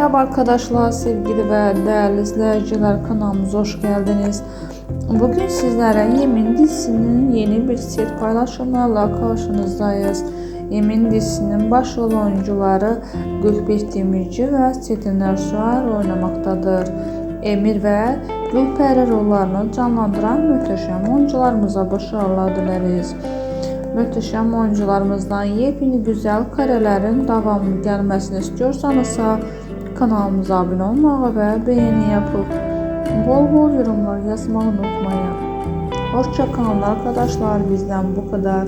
Merhaba arkadaşlar, sevgili ve değerli izleyiciler kanalımıza hoş geldiniz. Bugün sizlere Yemin dizisinin yeni bir set paylaşımlarla karşınızdayız. Yemin dizisinin başrol oyuncuları Gülbek Demirci ve Çetin Ersoy oynamaktadır. Emir ve Gülperi rollarını canlandıran muhteşem oyuncularımıza başarılar dileriz. Möhtəşəm oyuncularımızdan yepyeni güzel karelerin davamlı gelmesini istiyorsanızsa kanalımıza abone olmağı ve beğeni yapıp bol bol yorumlar yazmayı unutmayın. Hoşça kalın arkadaşlar bizden bu kadar.